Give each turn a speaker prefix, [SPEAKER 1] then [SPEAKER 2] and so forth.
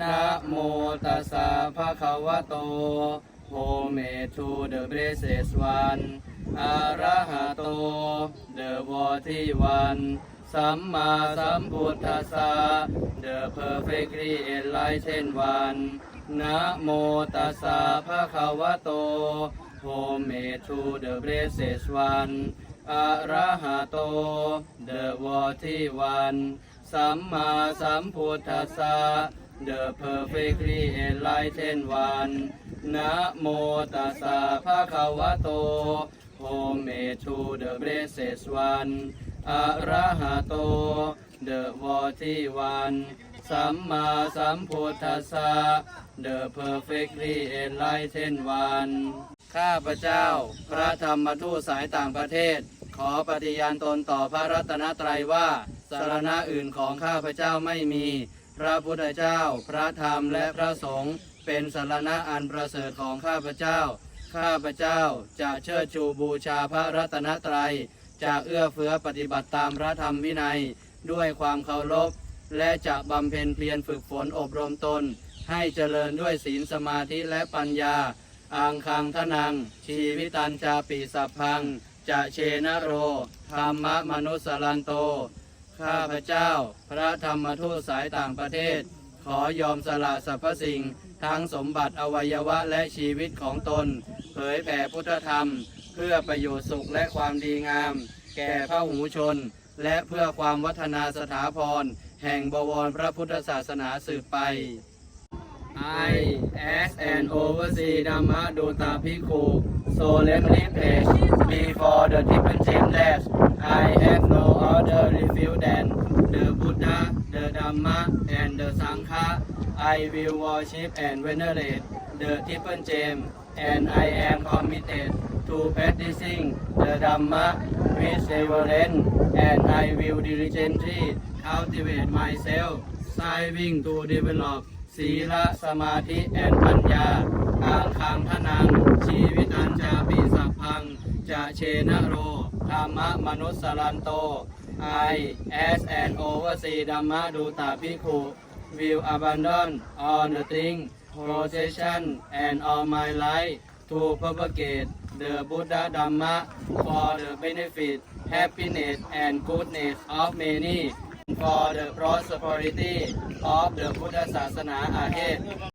[SPEAKER 1] นะโมตัสสะภะคะวะโตโฮเมทูเดอะเบสเซสวันอะระหะโต เดอะวอทีวัน สัมมาสัมพุทธัสสะ The perfectly enlightened one นะโมตัสสะภะคะวะโตโฮเมทูเดอะเบสเซสวันอะระหะโต เดอะวอทีวัน สัมมาสัมพุทธัสสะ The perfectly enlightened one นะโมตัสสะภะคะวะโตโฮเมทูเดอะเบสเซสวันอะระหะโต The วอที่วันสัมมาสัมพุทธัสสะ The perfectly enlightened one ข้าพเจ้า พระธรรมทูตสายต่างประเทศ ขอปฏิญาณตนต่อพระรัตนตรัยว่า สารณะอื่นของข้าพเจ้าไม่มี พระพุทธเจ้า พระธรรมและพระสงฆ์เป็นสารณะอันประเสริฐของข้าพเจ้า ข้าพเจ้าจะเชิดชูบูชาพระรัตนตรัย จะเอื้อเฟื้อปฏิบัติตามพระธรรมวินัย ด้วยความเคารพ และจะบำเพ็ญเพียรฝึกฝนอบรมตน ให้เจริญด้วยศีลสมาธิและปัญญา อังคังทนัง ชีวิตันจาปีสัพพัง จะเชนะโรธรรมมนุสสลันโต ข้าพเจ้า พระธรรมทูตสายต่างประเทศ ขอยอมสละสรรพสิ่ง ทั้งสมบัติอวัยวะและชีวิตของตน เผยแผ่พุทธธรรม เพื่อประโยชน์สุขและความดีงาม แก่พระหูชน และเพื่อความวัฒนาสถาพร แห่งบวรพระพุทธศาสนาสืบไป I, as an overseer Dhamma Dutta Bhikkhu, solemnly pledge before the Tibetan that I have no other refuge than the Buddha, the Dhamma, and the Sangha. I will worship and venerate the Tibetan gem, and I am committed to practicing the Dhamma with reverence, and I will diligently cultivate myself, striving to develop ศีลสมาธิแอนปัญญาอาคังทนัง ชีวิตันจาปิสัพพัง จะเชนะโรธรรมมนุสสลันโต I as an overseer Dhamma Dutta Bhikkhu will abandon all the thing possession and all my life to propagate the Buddha Dhamma for the benefit happiness and goodness of many for the prosperity of the พุทธ